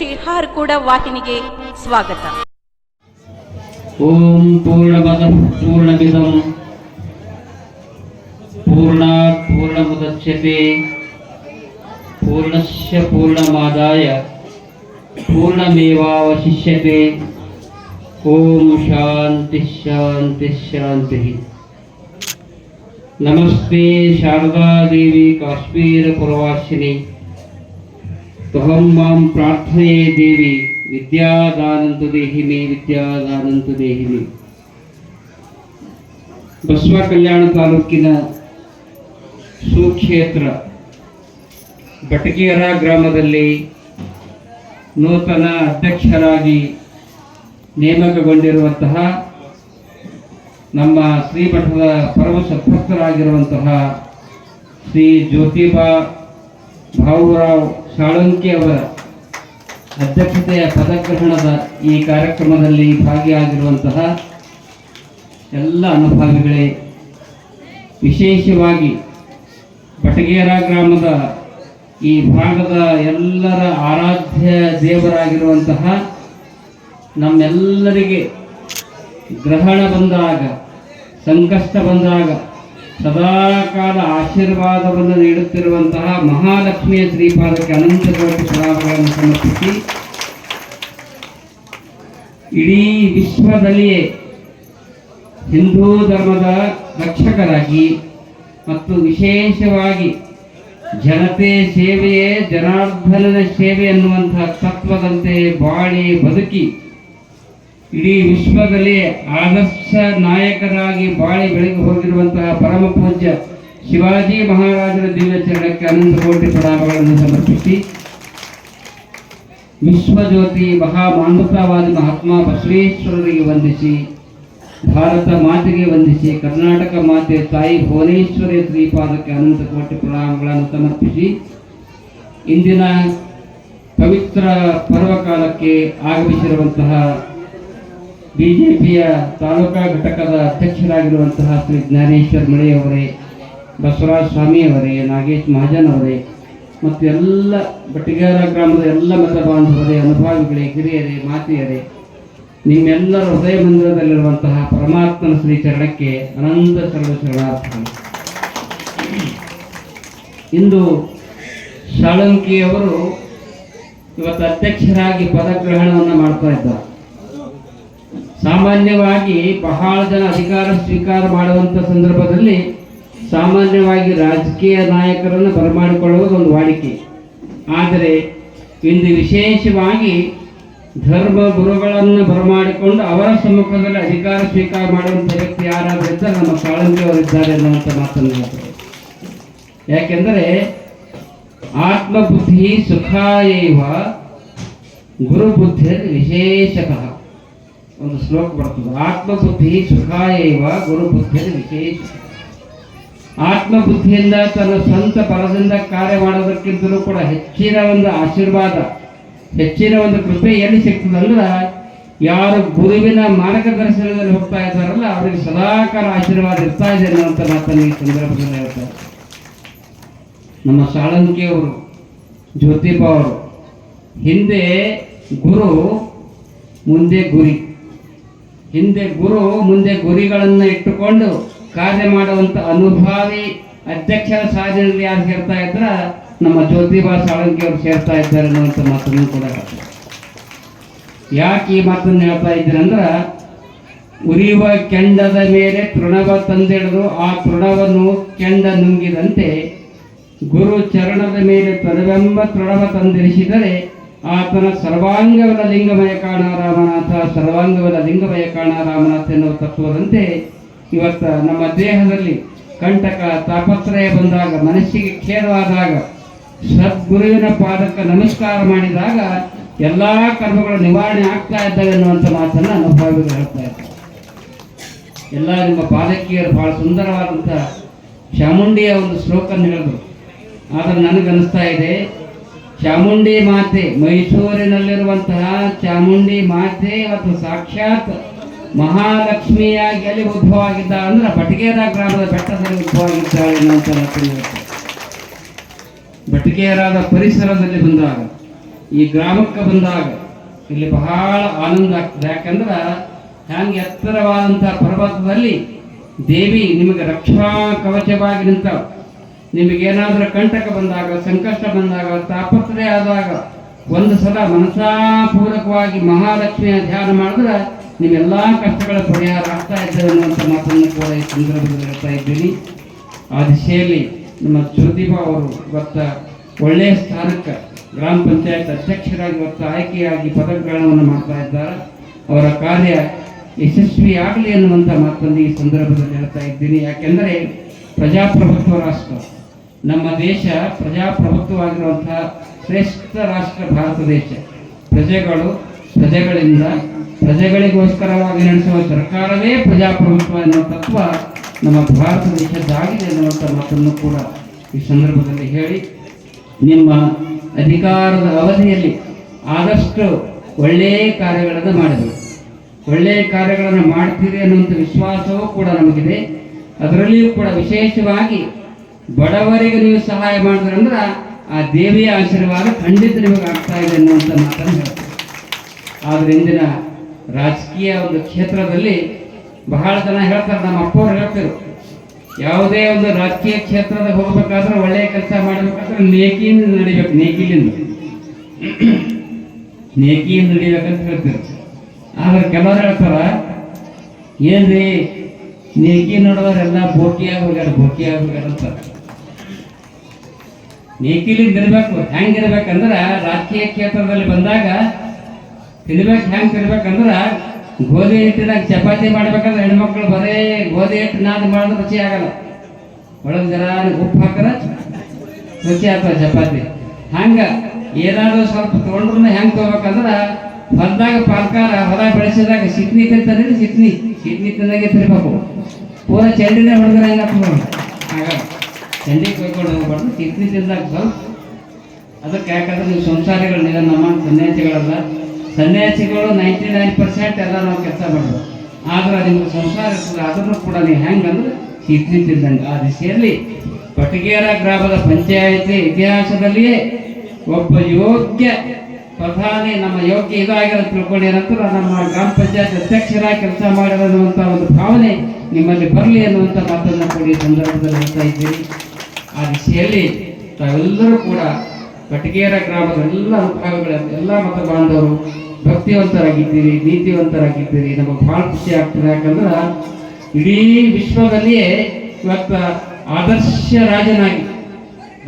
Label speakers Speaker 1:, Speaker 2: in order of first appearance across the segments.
Speaker 1: ಶಿಹಾರ್ಕೂಡ ವಾಹಿನಿಗೆ ಸ್ವಾಗತ.
Speaker 2: ಓಂ ಪೂರ್ಣಮದಃ ಪೂರ್ಣಮಿದಂ. ಪೂರ್ಣಾತ್ ಪೂರ್ಣಮುದಚ್ಯತೆ. ಪೂರ್ಣಸ್ಯ ಪೂರ್ಣಮಾದಾಯ. ಪೂರ್ಣಮೇವಾವಶಿಷ್ಯತೆ. ಓಂ ಶಾಂತಿ ಶಾಂತಿ ಶಾಂತಿ. ನಮಸ್ತೆ ಶಾರದಾದೇವಿ ಕಾಶ್ಮೀರ ಪುರವಾಸಿನಿ. ತ್ವಹಂ ಮಾಂ ಪ್ರಾರ್ಥನೆ ದೇವಿ ವಿದ್ಯಾದಾನಂತು ದೇಹಿ ಮೇ ವಿದ್ಯಾದಾನಂತು ದೇಹಿ ಮೇ ಬಸವ ಕಲ್ಯಾಣ ತಾಲೂಕಿನ ಸುಕ್ಷೇತ್ರ ಬಟಗೇರ ಗ್ರಾಮದಲ್ಲಿ ನೂತನ ಅಧ್ಯಕ್ಷರಾಗಿ ನೇಮಕಗೊಂಡಿರುವಂತಹ ನಮ್ಮ ಶ್ರೀಮಠದ ಪರಮ ಸದ್ಭಕ್ತರಾಗಿರುವಂತಹ ಶ್ರೀ ಜ್ಯೋತಿಬಾ ಭಾವುರಾವ್ ಸಾಳುಂಕಿ ಅವರ ಅಧ್ಯಕ್ಷತೆಯ ಪದಗ್ರಹಣದ ಈ ಕಾರ್ಯಕ್ರಮದಲ್ಲಿ ಭಾಗಿಯಾಗಿರುವಂತಹ ಎಲ್ಲ ಅನುಭಾವಿಗಳೇ, ವಿಶೇಷವಾಗಿ ಬಟಗೇರ ಗ್ರಾಮದ ಈ ಭಾಗದ ಎಲ್ಲರ ಆರಾಧ್ಯ ದೇವರಾಗಿರುವಂತಹ ನಮ್ಮೆಲ್ಲರಿಗೆ ಗ್ರಹಣ ಬಂದಾಗ, ಸಂಕಷ್ಟ ಬಂದಾಗ ಸದಾಕಾಲ ಆಶೀರ್ವಾದವನ್ನು ನೀಡುತ್ತಿರುವಂತಹ ಮಹಾಲಕ್ಷ್ಮಿಯ ಶ್ರೀಪಾದಕ್ಕೆ ಅನಂತ ಕೋಟಿ ಪ್ರಣಾಮಗಳನ್ನು ಸಮರ್ಪಿಸಿ, ಇಡೀ ವಿಶ್ವದಲ್ಲಿಯೇ ಹಿಂದೂ ಧರ್ಮದ ರಕ್ಷಕರಾಗಿ ಮತ್ತು ವಿಶೇಷವಾಗಿ ಜನತೆ ಸೇವೆಯೇ ಜನಾರ್ದನದ ಸೇವೆ ಎನ್ನುವಂತಹ ತತ್ವದಂತೆ ಬಾಳಿ ಬದುಕಿ ಇಡೀ ವಿಶ್ವದಲ್ಲಿ ಆದರ್ಶ ನಾಯಕರಾಗಿ ಬಾಳಿ ಬೆಳಗಿ ಹೋಗಿರುವಂತಹ ಪರಮ ಪೂಜ್ಯ ಶಿವಾಜಿ ಮಹಾರಾಜರ ದಿವ್ಯ ಚರಣಕ್ಕೆ ಅನಂತ ಕೋಟಿ ಪ್ರಣಾಮಗಳನ್ನು ಸಮರ್ಪಿಸಿ. ವಿಶ್ವಜ್ಯೋತಿ ಮಹಾಮಾನವತಾವಾದಿ ಮಹಾತ್ಮ ಬಸವೇಶ್ವರರಿಗೆ ವಂದಿಸಿ, ಭಾರತ ಮಾತೆಗೆ ವಂದಿಸಿ, ಕರ್ನಾಟಕ ಮಾತೆ ತಾಯಿ ಭುವನೇಶ್ವರಿ ಶ್ರೀಪಾದಕ್ಕೆ ಅನಂತ ಕೋಟಿ ಪ್ರಣಾಮಗಳನ್ನು ಸಮರ್ಪಿಸಿ. ಇಂದಿನ ಪವಿತ್ರ ಪರ್ವಕಾಲಕ್ಕೆ ಆಗಮಿಸಿರುವಂತಹ ಬಿಜೆಪಿಯ ತಾಲೂಕಾ ಘಟಕದ ಅಧ್ಯಕ್ಷರಾಗಿರುವಂತಹ ಶ್ರೀ ಜ್ಞಾನೇಶ್ವರ್ ಮಳೆಯವರೇ, ಬಸವರಾಜ ಸ್ವಾಮಿಯವರೇ, ನಾಗೇಶ್ ಮಹಾಜನ್ ಅವರೇ ಮತ್ತು ಎಲ್ಲ ಬಟ್ಟಿಗಾರ ಗ್ರಾಮದ ಎಲ್ಲ ಮತ ಬಾಂಧವರೇ, ಅನುಭಾವಿಗಳೇ, ಹಿರಿಯರೇ, ಮಾತೆಯರೇ, ನಿಮ್ಮೆಲ್ಲರ ಹೃದಯ ಮಂದಿರದಲ್ಲಿರುವಂತಹ ಪರಮಾತ್ಮನ ಶ್ರೀ ಚರಣಕ್ಕೆ ಅನಂತ ಸರ್ವ ಶರಣಾರ್ಥಗಳು. ಇಂದು ಸಾಳಂಕಿಯವರು ಇವತ್ತು ಅಧ್ಯಕ್ಷರಾಗಿ ಪದಗ್ರಹಣವನ್ನು ಮಾಡ್ತಾ ಇದ್ದಾರೆ. ಸಾಮಾನ್ಯವಾಗಿ ಬಹಳ ಜನ ಅಧಿಕಾರ ಸ್ವೀಕಾರ ಮಾಡುವಂಥ ಸಂದರ್ಭದಲ್ಲಿ ಸಾಮಾನ್ಯವಾಗಿ ರಾಜಕೀಯ ನಾಯಕರನ್ನು ಬರಮಾಡಿಕೊಳ್ಳುವುದು ಒಂದು ವಾಡಿಕೆ. ಆದರೆ ಇಂದು ವಿಶೇಷವಾಗಿ ಧರ್ಮ ಗುರುಗಳನ್ನು ಬರಮಾಡಿಕೊಂಡು ಅವರ ಸಮ್ಮುಖದಲ್ಲಿ ಅಧಿಕಾರ ಸ್ವೀಕಾರ ಮಾಡುವಂಥ ವ್ಯಕ್ತಿ ಯಾರಾದರೂ ಅಂತ ನಮ್ಮ ಕಾಳಂಜಿ ಅವರು ಇದ್ದಾರೆ ಅನ್ನುವಂಥ ಮಾತನ್ನು ಹೇಳ್ತಾರೆ ಯಾಕೆಂದರೆ ಆತ್ಮಬುದ್ಧಿ ಸುಖಾಯೇವ ಗುರುಬುದ್ಧಿ ವಿಶೇಷತಃ. ಒಂದು ಶ್ಲೋಕ ಬರ್ತದೆ, ಆತ್ಮಬುದ್ಧಿ ಗುರು ಬುದ್ಧಿಯ ವಿಶೇಷ ಆತ್ಮಬುದ್ಧಿಯಿಂದ ತನ್ನ ಸ್ವಂತ ಪರದಿಂದ ಕಾರ್ಯ ಮಾಡೋದಕ್ಕಿಂತಲೂ ಕೂಡ ಹೆಚ್ಚಿನ ಒಂದು ಆಶೀರ್ವಾದ, ಹೆಚ್ಚಿನ ಒಂದು ಕೃಪೆ ಎಲ್ಲಿ ಸಿಗ್ತದೆ ಅಂದ್ರೆ ಯಾರು ಗುರುವಿನ ಮಾರ್ಗದರ್ಶನದಲ್ಲಿ ಹೋಗ್ತಾ ಇದ್ದಾರಲ್ಲ, ಅವರಿಗೆ ಸದಾಕಾಲ ಆಶೀರ್ವಾದ ಇರ್ತಾ ಇದೆ ಅನ್ನುವಂಥ ಮಾತನ್ನು ಈ ಸಂದರ್ಭದಲ್ಲಿ ಹೇಳ್ತಾರೆ ನಮ್ಮ ಸಾಳಂಕಿಯವರು ಜ್ಯೋತಿಬಾ ಅವರು, ಹಿಂದೆ ಗುರು, ಮುಂದೆ ಗುರಿ. ಹಿಂದೆ ಗುರು, ಮುಂದೆ ಗುರಿಗಳನ್ನು ಇಟ್ಟುಕೊಂಡು ಕಾರ್ಯ ಮಾಡುವಂತ ಅನುಭಾವಿ ಅಧ್ಯಕ್ಷರ ಸಾಧನೆಯಲ್ಲಿ ಯಾರು ಸೇರ್ತಾ ಇದ್ರ, ನಮ್ಮ ಜ್ಯೋತಿಬಾ ಸಾಳಂಕಿ ಅವರು ಸೇರ್ತಾ ಇದ್ದಾರೆ ಅನ್ನುವಂಥ ಮಾತನ್ನು ಕೂಡ. ಯಾಕೆ ಈ ಮಾತನ್ನು ಹೇಳ್ತಾ ಇದ್ದೀರಂದ್ರೆ ಉರಿಯುವ ಕೆಂಡದ ಮೇಲೆ ತೃಣವ ತಂದಿಡಿದು, ಆ ತೃಣವನ್ನು ಕೆಂಡ ನುಂಗಿದಂತೆ ಗುರು ಚರಣದ ಮೇಲೆ ತನವೆಂಬ ತೃಣವ ತಂದಿರಿಸಿದರೆ ಆತನ ಸರ್ವಾಂಗವದ ಲಿಂಗಮಯ ಕಾಣ ರಾಮನಾಥ ಸರ್ವಾಂಗವದ ಲಿಂಗಮಯ ಕಾಣ ರಾಮನಾಥ ಎನ್ನುವ ತತ್ವದಂತೆ ಇವತ್ತ ನಮ್ಮ ದೇಹದಲ್ಲಿ ಕಂಟಕ ತಾಪತ್ರಯ ಬಂದಾಗ, ಮನಸ್ಸಿಗೆ ಖೇದವಾದಾಗ ಸದ್ಗುರುವಿನ ಪಾದಕ್ಕೆ ನಮಸ್ಕಾರ ಮಾಡಿದಾಗ ಎಲ್ಲ ಕರ್ಮಗಳು ನಿವಾರಣೆ ಆಗ್ತಾ ಇದ್ದಾವೆ ಅನ್ನುವಂಥ ಮಾತನ್ನು ನಮ್ಮ ಭಾವಿಗಳು ಹೇಳ್ತಾ ಇದ್ದಾರೆ. ಎಲ್ಲ ನಿಮ್ಮ ಬಾಲಕಿಯರು ಬಹಳ ಸುಂದರವಾದಂಥ ಚಾಮುಂಡಿಯ ಒಂದು ಶ್ಲೋಕ ಹೇಳಿದ್ರು. ಆದರೆ ನನಗನ್ನಿಸ್ತಾ ಇದೆ ಚಾಮುಂಡಿ ಮಾತೆ, ಮೈಸೂರಿನಲ್ಲಿರುವಂತಹ ಚಾಮುಂಡಿ ಮಾತೆ ಮತ್ತು ಸಾಕ್ಷಾತ್ ಮಹಾಲಕ್ಷ್ಮಿಯಾಗಿ ಅಲ್ಲಿ ಉದ್ಭವ ಆಗಿದ್ದ ಅಂದ್ರೆ ಬಟಗೇರ ಗ್ರಾಮದ ಬೆಟ್ಟದಲ್ಲಿ ಉದ್ಭವ ಆಗಿದ್ದಾಳೆ ಹೇಳ್ತಾರೆ. ಬಟಗೇರಾದ ಪರಿಸರದಲ್ಲಿ ಬಂದಾಗ, ಈ ಗ್ರಾಮಕ್ಕೆ ಬಂದಾಗ ಇಲ್ಲಿ ಬಹಳ ಆನಂದ ಆಗ್ತದೆ ಯಾಕಂದ್ರೆ ಹ್ಯಾಂಗೆ ಎತ್ತರವಾದಂತಹ ಪರ್ವತದಲ್ಲಿ ದೇವಿ ನಿಮಗೆ ರಕ್ಷಾ ಕವಚವಾಗಿ ನಿಂತ ನಿಮಗೇನಾದರೂ ಕಂಟಕ ಬಂದಾಗ, ಸಂಕಷ್ಟ ಬಂದಾಗ, ತಾಪತ್ರಯ ಆದಾಗ, ಒಂದು ಸಲ ಮನಸಾಪೂರ್ವಕವಾಗಿ ಮಹಾಲಕ್ಷ್ಮಿಯ ಧ್ಯಾನ ಮಾಡಿದ್ರೆ ನಿಮ್ಮೆಲ್ಲ ಕಷ್ಟಗಳ ಪರಿಹಾರ ಆಗ್ತಾ ಇದ್ದಾರೆ ಅನ್ನುವಂಥ ಮಾತನ್ನು ಕೂಡ ಈ ಸಂದರ್ಭದಲ್ಲಿ ಹೇಳ್ತಾ ಇದ್ದೀನಿ. ಆ ದಿಶೆಯಲ್ಲಿ ನಮ್ಮ ಜ್ಯೋತಿಬಾ ಅವರು ಇವತ್ತ ಒಳ್ಳೆಯ ಸ್ಥಾನಕ್ಕೆ ಗ್ರಾಮ ಪಂಚಾಯತ್ ಅಧ್ಯಕ್ಷರಾಗಿ ಇವತ್ತು ಆಯ್ಕೆಯಾಗಿ ಪದಗ್ರಹಣವನ್ನು ಮಾಡ್ತಾ ಇದ್ದಾರೆ. ಅವರ ಕಾರ್ಯ ಯಶಸ್ವಿ ಆಗಲಿ ಅನ್ನುವಂಥ ಮಾತನ್ನು ಈ ಸಂದರ್ಭದಲ್ಲಿ ಹೇಳ್ತಾ ಇದ್ದೀನಿ. ಯಾಕೆಂದರೆ ಪ್ರಜಾಪ್ರಭುತ್ವ ರಾಷ್ಟ್ರ. ನಮ್ಮ ದೇಶ ಪ್ರಜಾಪ್ರಭುತ್ವವಾಗಿರುವಂತಹ ಶ್ರೇಷ್ಠ ರಾಷ್ಟ್ರ ಭಾರತ ದೇಶ. ಪ್ರಜೆಗಳು ಪ್ರಜೆಗಳಿಂದ ಪ್ರಜೆಗಳಿಗೋಸ್ಕರವಾಗಿ ನಡೆಸುವ ಸರ್ಕಾರವೇ ಪ್ರಜಾಪ್ರಭುತ್ವ ಎನ್ನುವ ತತ್ವ ನಮ್ಮ ಭಾರತ ದೇಶದ್ದಾಗಿದೆ ಎನ್ನುವಂಥ ಮಾತನ್ನು ಕೂಡ ಈ ಸಂದರ್ಭದಲ್ಲಿ ಹೇಳಿ, ನಿಮ್ಮ ಅಧಿಕಾರದ ಅವಧಿಯಲ್ಲಿ ಆದಷ್ಟು ಒಳ್ಳೆಯ ಕಾರ್ಯಗಳನ್ನು ಮಾಡಬೇಕು ಒಳ್ಳೆಯ ಕಾರ್ಯಗಳನ್ನು ಮಾಡ್ತೀರಿ ಅನ್ನುವಂಥ ವಿಶ್ವಾಸವೂ ಕೂಡ ನಮಗಿದೆ. ಅದರಲ್ಲಿಯೂ ಕೂಡ ವಿಶೇಷವಾಗಿ ಬಡವರಿಗೆ ನೀವು ಸಹಾಯ ಅಂದ್ರೆ ಆ ದೇವಿಯ ಆಶೀರ್ವಾದ ಖಂಡಿತ ನಿಮಗೆ ಆಗ್ತಾ ಇದೆ ಅನ್ನುವಂಥ ಮಾತನ್ನು ಹೇಳ್ತಾರೆ. ಆದ್ರೆ ಇಂದಿನ ರಾಜಕೀಯ ಒಂದು ಕ್ಷೇತ್ರದಲ್ಲಿ ಬಹಳ ಜನ ಹೇಳ್ತಾರೆ, ನಮ್ಮ ಅಪ್ಪವ್ರು ಹೇಳ್ತಿರು ಯಾವುದೇ ಒಂದು ರಾಜಕೀಯ ಕ್ಷೇತ್ರದಾಗ ಹೋಗ್ಬೇಕಾದ್ರೆ ಒಳ್ಳೆಯ ಕೆಲಸ ಮಾಡಬೇಕಾದ್ರೆ ನೇಕಿಯಿಂದ ನಡಿಬೇಕು, ನೇಕಿಲಿಂದ. ನೇಕಿಯಿಂದ ನಡಿಬೇಕಂತ ಹೇಳ್ತಿರು ಆದ್ರೆ ಕೆಲವರು ಹೇಳ್ತಾರ, ಏನ್ರಿ, ನೇಕಿ ನೋಡೋರೆಲ್ಲ ಬೋಕಿಯಾಗಿ ಹೋಗ್ಯಾರ ಬೋಕಿಯಾಗಿ ಹೋಗ್ಯಾರ ಅಂತಾರೆ. ನೇಕಿಲಿಂದ ತಿನ್ಬೇಕು ಹೆಂಗಿರ್ಬೇಕಂದ್ರೆ ರಾಜಕೀಯ ಕ್ಷೇತ್ರದಲ್ಲಿ ಬಂದಾಗ ತಿನ್ಬೇಕು ಹೆಂಗೆ ತಿನ್ಬೇಕಂದ್ರ ಗೋಧಿ ಹಿಟ್ಟಿನಾಗ ಚಪಾತಿ ಮಾಡ್ಬೇಕಂದ್ರೆ ಹೆಣ್ಮಕ್ಳು ಬರೇ ಗೋಧಿ ಹಿಟ್ಟು ನಾದ್ ಮಾಡಿದ್ರೆ ರುಚಿ ಆಗಲ್ಲ. ಒಳಗೆ ಜರ ಉಪ್ಪು ಹಾಕರ ರುಚಿ ಆಗ್ತದೆ ಚಪಾತಿ. ಹಂಗ ಏನಾದರೂ ಸ್ವಲ್ಪ ತೊಗೊಂಡ್ರು ಹೆಂಗೆ ತಗೋಬೇಕಂದ್ರ ಹೊಲದಾಗ ಪಾಲ್ಕಾರ ಹೊಲ ಬೆಳೆಸಿದಾಗ ಸಿಟ್ನಿ ತಿಂತಂದ್ರೆ ಸಿಟ್ನಿ ಸಿಟ್ನಿ ತಿಂದಾಗೆ ತಿರ್ಬೇಕು ಪೂರ ಚೆಂಡಿನೇ ಹೊಡೆದ್ರೆ ಹೆಂಗಾಗ್ತದೆ ಆಗಲ್ಲ ಚಂಡಿ ಕೊಯ್ಕೊಂಡು ಹೋಗ್ಬಾರ್ದು ಸ್ವಲ್ಪ ಅದಕ್ಕೆ ಯಾಕಂದ್ರೆ ನೀವು ಸಂಸಾರಿಗಳು ನೀವು ನಮ್ಮ ಸನ್ಯಾಸಿಗಳಲ್ಲ. ಸನ್ಯಾಸಿಗಳು ನೈಂಟಿ ನೈನ್ ಪರ್ಸೆಂಟ್ ಎಲ್ಲ ನಾವು ಕೆಲಸ ಮಾಡೋದು ಆದ್ರೆ ನಿಮ್ಗೆ ಸಂಸಾರ ಇರ್ತದೆ ಅದನ್ನು ಕೂಡ ನೀವು ಹೆಂಗಂದ್ರೆ ತಿಂದಂಗೆ. ಆ ದಿಸೆಯಲ್ಲಿ ಪಟಗೇರ ಗ್ರಾಮದ ಪಂಚಾಯತಿ ಇತಿಹಾಸದಲ್ಲಿಯೇ ಒಬ್ಬ ಯೋಗ್ಯ ಪ್ರಧಾನಿ, ನಮ್ಮ ಯೋಗ್ಯ ಇದಾಗಿರೋ ತಿಳ್ಕೊಂಡು ಏನಂತಾರೆ ನಮ್ಮ ಗ್ರಾಮ ಪಂಚಾಯತ್ ಅಧ್ಯಕ್ಷರಾಗಿ ಕೆಲಸ ಮಾಡಿರುವಂಥ ಒಂದು ಭಾವನೆ ನಿಮ್ಮಲ್ಲಿ ಬರಲಿ ಅನ್ನುವಂಥ ಮಾತನ್ನು ಕೂಡ ಸಂದರ್ಭದಲ್ಲಿ ಹೇಳ್ತಾ ಇದ್ದೀರಿ ಆ ದಿಶೆಯಲ್ಲಿ ತಾವೆಲ್ಲರೂ ಕೂಡ ಕಟಗೇರ ಗ್ರಾಮದ ಎಲ್ಲ ವಿಭಾಗಗಳ ಎಲ್ಲ ಮತ ಬಾಂಧವರು ಭಕ್ತಿವಂತರಾಗಿದ್ದೀರಿ, ನೀತಿವಂತರಾಗಿದ್ದೀರಿ, ನಮಗೆ ಭಾಳ ಖುಷಿ ಆಗ್ತದೆ. ಯಾಕಂದ್ರೆ ಇಡೀ ವಿಶ್ವದಲ್ಲಿಯೇ ಇವತ್ತ ಆದರ್ಶ ರಾಜನಾಗಿ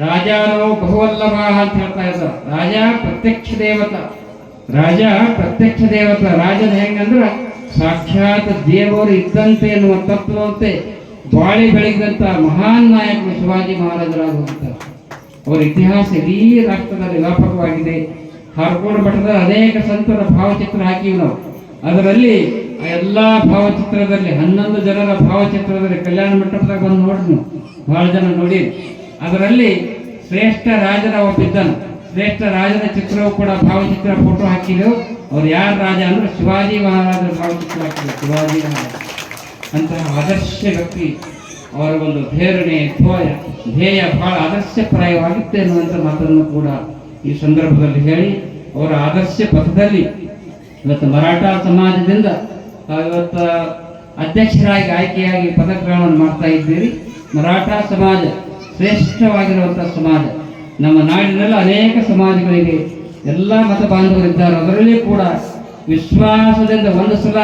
Speaker 2: ರಾಜಾನೋ ಬಹುವಲ್ಲಭ ಅಂತ ಹೇಳ್ತಾ ಇದ್ದಾರೆ ರಾಜ ಪ್ರತ್ಯಕ್ಷ ದೇವತ. ರಾಜ ಪ್ರತ್ಯಕ್ಷ ದೇವತ. ರಾಜನ ಹೆಂಗಂದ್ರೆ ಸಾಕ್ಷಾತ್ ದೇವರು ಇದ್ದಂತೆ ಎನ್ನುವ ತತ್ವದಂತೆ ಬಾಳಿ ಬೆಳಗಿದಂಥ ಮಹಾನ್ ನಾಯಕರು ಶಿವಾಜಿ ಮಹಾರಾಜರಾಗಿ ಹೋಗ್ತಾರೆ ಅವರ ಇತಿಹಾಸ ಇಡೀ ರಾಷ್ಟ್ರದಲ್ಲಿ ವ್ಯಾಪಕವಾಗಿದೆ. ಹಾರ್ಕೋಡ್ ಮಠದ ಅನೇಕ ಸಂತರ ಭಾವಚಿತ್ರ ಹಾಕಿವಿ ನಾವು. ಅದರಲ್ಲಿ ಎಲ್ಲಾ ಭಾವಚಿತ್ರದಲ್ಲಿ, ಹನ್ನೊಂದು ಜನರ ಭಾವಚಿತ್ರದಲ್ಲಿ ಕಲ್ಯಾಣ ಮಂಟಪದಾಗ ಬಂದು ನೋಡಿದ್ನು ಬಹಳ ಜನ ನೋಡಿ ಅದರಲ್ಲಿ ಶ್ರೇಷ್ಠ ರಾಜನ ಒಬ್ಬಿದ್ದನು ಶ್ರೇಷ್ಠ ರಾಜನ ಚಿತ್ರವು ಕೂಡ ಭಾವಚಿತ್ರ ಫೋಟೋ ಹಾಕಿದೆವು. ಅವ್ರು ಯಾರು ರಾಜ ಅಂದ್ರೆ ಶಿವಾಜಿ ಮಹಾರಾಜರ ಭಾವಚಿತ್ರ ಹಾಕಿದ್ರು ಶಿವಾಜಿ ಮಹಾರಾಜ. ಅಂತಹ ಆದರ್ಶ ವ್ಯಕ್ತಿ ಅವರ ಒಂದು ಧೇರಣೆ ಧ್ವಯ ಧ್ಯೇಯ ಬಹಳ ಆದರ್ಶಪ್ರಾಯವಾಗಿತ್ತು ಎನ್ನುವಂಥ ಮಾತನ್ನು ಕೂಡ ಈ ಸಂದರ್ಭದಲ್ಲಿ ಹೇಳಿ, ಅವರ ಆದರ್ಶ ಪಥದಲ್ಲಿ ಇವತ್ತು ಮರಾಠ ಸಮಾಜದಿಂದ ಇವತ್ತು ಅಧ್ಯಕ್ಷರಾಗಿ ಆಯ್ಕೆಯಾಗಿ ಪದಗ್ರಹಣವನ್ನು ಮಾಡ್ತಾ ಇದ್ದೀರಿ. ಮರಾಠ ಸಮಾಜ ಶ್ರೇಷ್ಠವಾಗಿರುವಂಥ ಸಮಾಜ. ನಮ್ಮ ನಾಡಿನಲ್ಲಿ ಅನೇಕ ಸಮಾಜಗಳಿಗೆ ಎಲ್ಲ ಮತ ಬಾಂಧವರಿದ್ದಾರೆ. ಅದರಲ್ಲಿ ಕೂಡ ವಿಶ್ವಾಸದಿಂದ ಒಂದು ಸಲ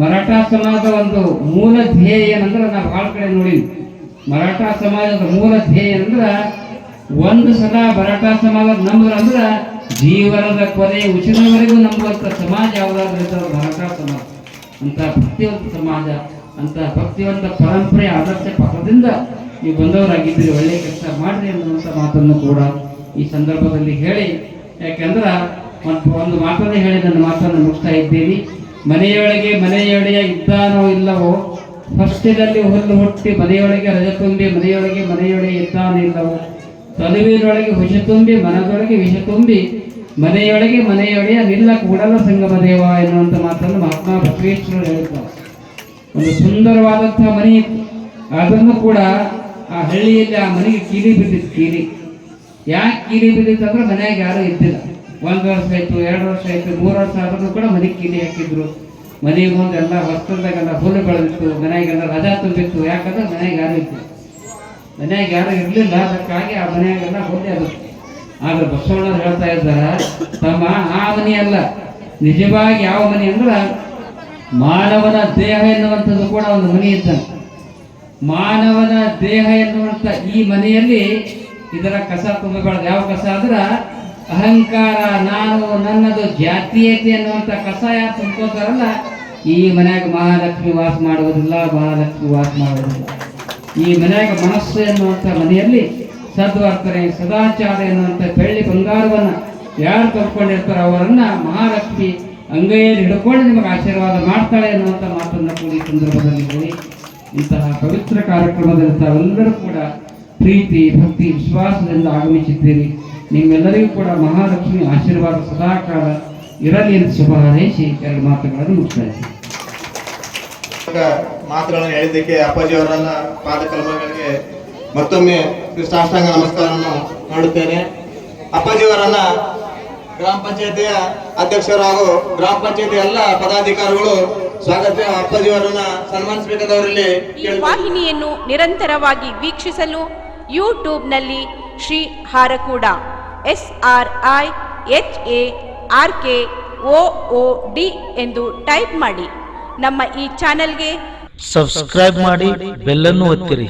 Speaker 2: ಮರಾಠ ಸಮಾಜದ ಒಂದು ಮೂಲ ಧ್ಯೇಯ ಏನಂದ್ರೆ ನಾವು ಭಾಳ ಕಡೆ ನೋಡಿ ಮರಾಠ ಸಮಾಜದ ಮೂಲ ಧ್ಯೇಯ ಏನಂದ್ರೆ ಒಂದು ಸಲ ಮರಾಠ ಸಮಾಜ ನಂಬರ್ ಅಂದ್ರೆ ಜೀವನದ ಕೊನೆ ಉಚಿತವರೆಗೂ ನಂಬುವಂತ ಸಮಾಜ ಯಾವುದಾದ್ರೂ ಮರಾಠ ಸಮಾಜ. ಅಂತ ಭಕ್ತಿವಂತ ಸಮಾಜ ಅಂತ ಭಕ್ತಿವಂತ ಪರಂಪರೆ, ಆದರ್ಶ ಪಥದಿಂದ ನೀವು ಬಂದವರಾಗಿದ್ದೀರಿ, ಒಳ್ಳೆ ಕೆಲಸ ಮಾಡಿರಿ ಅನ್ನುವಂಥ ಮಾತನ್ನು ಕೂಡ ಈ ಸಂದರ್ಭದಲ್ಲಿ ಹೇಳಿ. ಯಾಕೆಂದ್ರೆ ಒಂದು ಮಾತನ್ನೇ ಹೇಳಿ, ನನ್ನ ಮಾತನ್ನು ಮುಗಿಸ್ತಾ ಇದ್ದೀನಿ. ಮನೆಯೊಳಗೆ ಮನೆಯೊಡೆಯ ಇದ್ದಾನೋ ಇಲ್ಲವೋ ಫಸ್ಟಿನಲ್ಲಿ ಹುಲ್ಲು ಹುಟ್ಟಿ ಮನೆಯೊಳಗೆ ರಜ ತುಂಬಿ ಮನೆಯೊಳಗೆ ಮನೆಯೊಡೆಯ ಇದ್ದಾನೋ ಇಲ್ಲವೋ, ತನುವಿನೊಳಗೆ ಹುಷ ತುಂಬಿ ಮನದೊಳಗೆ ವಿಷ ತುಂಬಿ ಮನೆಯೊಳಗೆ ಮನೆಯೊಡೆಯ ನಿಲ್ಲ ಕೂಡಲ ಸಂಗಮ ದೇವ ಎನ್ನುವಂಥ ಮಾತನ್ನು ಮಹಾತ್ಮ ಬಸವೇಶ್ವರರು ಹೇಳುತ್ತಾರೆ. ಒಂದು ಸುಂದರವಾದಂಥ ಮನೆ ಇತ್ತು. ಅದನ್ನು ಕೂಡ ಆ ಹಳ್ಳಿಯಲ್ಲಿ ಆ ಮನೆಗೆ ಕೀಲಿ ಬಿದ್ದಿತ್ತು, ಕೀಲಿ. ಯಾಕೆ ಕೀಲಿ ಬಿದ್ದಿತ್ತು ಅಂದ್ರೆ ಮನೆಯಾಗ ಯಾರೂ ಇದ್ದಿಲ್ಲ. ಒಂದು ವರ್ಷ ಆಯ್ತು, ಎರಡು ವರ್ಷ ಆಯ್ತು, ಮೂರು ವರ್ಷ ಆದ್ರೂ ಕೂಡ ಮನೆಗೆ ಕಿಲಿ ಹಾಕಿದ್ರು. ಮನೆಗೆ ಮುಂದೆ ಎಲ್ಲ ವಸ್ತ್ರದಾಗೆಲ್ಲ ಹುಲ್ಲು ಬೆಳೆದಿತ್ತು ಮನೆಯಾಗೆಲ್ಲ ರಜಾ ತುಂಬಿತ್ತು. ಯಾಕಂದ್ರೆ ಮನೆಗೆ ಯಾರು ಇತ್ತು ಮನೆಯಾಗ ಯಾರು ಇರಲಿಲ್ಲ, ಅದಕ್ಕಾಗಿ ಆ ಮನೆಯಾಗೆಲ್ಲ ಹುಲ್ಲೆ ಅದು. ಆದ್ರೆ ಬಸವಣ್ಣವ್ರು ಹೇಳ್ತಾ ಇದ್ದಾರೆ, ತಮ್ಮ ಆ ಮನೆ ಅಲ್ಲ, ನಿಜವಾಗಿ ಯಾವ ಮನೆ ಅಂದ್ರೆ ಮಾನವನ ದೇಹ ಎನ್ನುವಂಥದ್ದು ಕೂಡ ಒಂದು ಮನೆ ಇದ್ದಂತೆ ಮಾನವನ ದೇಹ ಎನ್ನುವಂಥ ಈ ಮನೆಯಲ್ಲಿ ಇದರ ಕಸ ತುಂಬಬಾರ್ದು ಯಾವ ಕಸ ಅಂದ್ರ ಅಹಂಕಾರ, ನಾನು ನನ್ನದು ಜಾತೀಯತೆ ಅನ್ನುವಂಥ ಯಾರು ತುಂಬ್ಕೋತಾರಲ್ಲ, ಈ ಮನೆಯಾಗ ಮಹಾಲಕ್ಷ್ಮಿ ವಾಸ ಮಾಡುವುದಿಲ್ಲ, ಮಹಾಲಕ್ಷ್ಮಿ ವಾಸ ಮಾಡುವುದಿಲ್ಲ. ಈ ಮನೆಯಾಗ ಮನಸ್ಸು ಎನ್ನುವಂಥ ಮನೆಯಲ್ಲಿ ಸದ್ವರ್ತನೆ, ಸದಾಚಾರ ಎನ್ನುವಂಥ ಬೆಳ್ಳಿ ಬಂಗಾರವನ್ನ ಯಾರು ಕಲ್ತ್ಕೊಂಡಿರ್ತಾರೋ ಅವರನ್ನು ಮಹಾಲಕ್ಷ್ಮಿ ಅಂಗೈಯಲ್ಲಿ ಹಿಡ್ಕೊಂಡು ನಿಮಗೆ ಆಶೀರ್ವಾದ ಮಾಡ್ತಾಳೆ ಎನ್ನುವಂಥ ಮಾತನ್ನ ಕೂಡ ಈ ಸಂದರ್ಭದಲ್ಲಿ ಹೇಳಿ. ಇಂತಹ ಪವಿತ್ರ ಕಾರ್ಯಕ್ರಮದಲ್ಲಿ ತಾವೆಲ್ಲರೂ ಕೂಡ ಪ್ರೀತಿ, ಭಕ್ತಿ, ವಿಶ್ವಾಸದಿಂದ ಆಗಮಿಸಿದ್ದೀರಿ. ನಿಮ್ಮೆಲ್ಲರಿಗೂ ಕೂಡ ಮಹಾಲಕ್ಷ್ಮಿ ಆಶೀರ್ವಾದ ಸದಾಕಾಲ ಇರಲಿ ಎಂದು ಶುಭ ಹಾರೈಸಿ ಎರಡು ಮಾತುಗಳನ್ನು ಮುಕ್ತಾಯಿಸಿ.
Speaker 3: ಮಾತುಗಳನ್ನು ಹೇಳಿದ್ದಕ್ಕೆ ಅಪ್ಪಾಜಿ ಅವರನ್ನ ಪಾದ ಕಲ್ಮಗಳಿಗೆ ಮತ್ತೊಮ್ಮೆ ಸಾಷ್ಟಾಂಗ ನಮಸ್ಕಾರವನ್ನು ಮಾಡುತ್ತೇನೆ. ಅಪ್ಪಾಜಿ ಅವರನ್ನ ಗ್ರಾಮ ಪಂಚಾಯತಿಯ ಅಧ್ಯಕ್ಷರು ಹಾಗೂ ಗ್ರಾಮ ಪಂಚಾಯತಿ ಎಲ್ಲ ಪದಾಧಿಕಾರಿಗಳು ಸ್ವಾಗತ ಅಪ್ಪಾಜಿ ಅವರನ್ನ ಸನ್ಮಾನಿಸಬೇಕಾದವರಲ್ಲಿ
Speaker 1: ಈ ವಾಹಿನಿಯನ್ನು ನಿರಂತರವಾಗಿ ವೀಕ್ಷಿಸಲು ಯೂಟ್ಯೂಬ್ನಲ್ಲಿ Shri Harakuda. S R I H A R K O O D ಎಂದು ಟೈಪ್ ಮಾಡಿ. ನಮ್ಮ ಈ ಚಾನೆಲ್ಗೆ
Speaker 4: ಸಬ್ಸ್ಕ್ರೈಬ್ ಮಾಡಿ, ಬೆಲ್ಲನ್ನು ಒತ್ತಿರಿ.